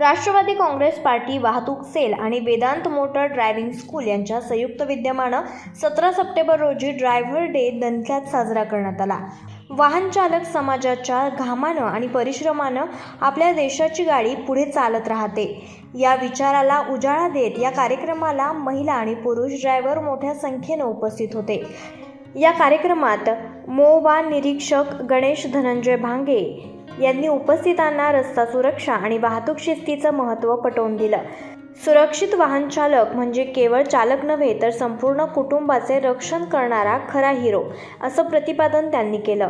Rashtrawadi Congress party वाहतूक cell आणि Vedant motor driving school यांच्या संयुक्त विद्यमानं सतरा सप्टेंबर रोजी ड्रायव्हर डे दणक्यात साजरा करण्यात आला. वाहन चालक समाजाच्या घामानं आणि परिश्रमानं आपल्या देशाची गाडी पुढे चालत राहते. या विचाराला उजाळा देत या कार्यक्रमाला महिला आणि पुरुष ड्रायव्हर मोठ्या संख्येनं उपस्थित होते. या कार्यक्रमात मोवा निरीक्षक गणेश धनंजय भांगे यांनी उपस्थितांना रस्ता सुरक्षा आणि वाहतूक शिस्तीचं महत्त्व पटवून दिलं. सुरक्षित वाहन चालक म्हणजे केवळ चालक नव्हे तर संपूर्ण कुटुंबाचे रक्षण करणारा खरा हिरो असं प्रतिपादन त्यांनी केलं.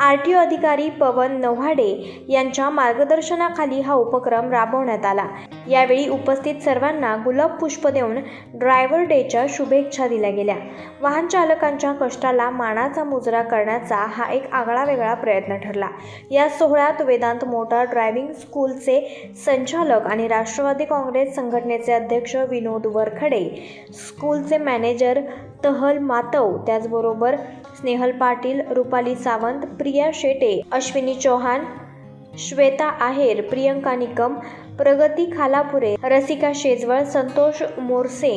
आर टी ओ अधिकारी पवन नव्हाडे यांच्या मार्गदर्शनाखाली हा उपक्रम राबवण्यात आला. यावेळी उपस्थित सर्वांना गुलाब पुष्प देऊन ड्रायव्हर डेच्या शुभेच्छा दिल्या गेल्या. वाहन चालकांच्या कष्टाला मानाचा मुजरा करण्याचा हा एक आगळा वेगळा प्रयत्न ठरला. या सोहळ्यात वेदांत मोटार ड्रायव्हिंग स्कूलचे संचालक आणि राष्ट्रवादी काँग्रेस संघटनेचे अध्यक्ष विनोद वरखडे स्कूलचे मॅनेजर तहल मातव त्याचबरोबर स्नेहल पाटील रुपाली सावंत प्रिया शेटे अश्विनी चौहान श्वेता आहेर प्रियंका निकम प्रगती खालापुरे रसिका शेजवळ संतोष मोरसे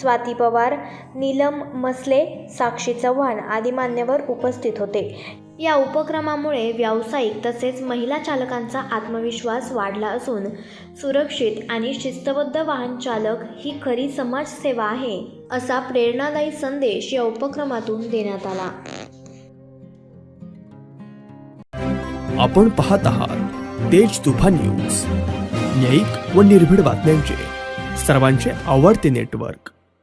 स्वाती पवार नीलम मसले साक्षी चव्हाण आदी मान्यवर उपस्थित होते. या उपक्रमामुळे व्यावसायिक तसेच महिला चालकांचा आत्मविश्वास वाढला असून सुरक्षित आणि शिस्तबद्ध वाहन चालक ही खरी समाजसेवा आहे असा प्रेरणादायी संदेश या उपक्रमातून देण्यात आला. आपण पाहत आहात तेज तुफान न्यूज. न्यायिक व निर्भीड बातम्यांचे. सर्वांचे आवडते नेटवर्क.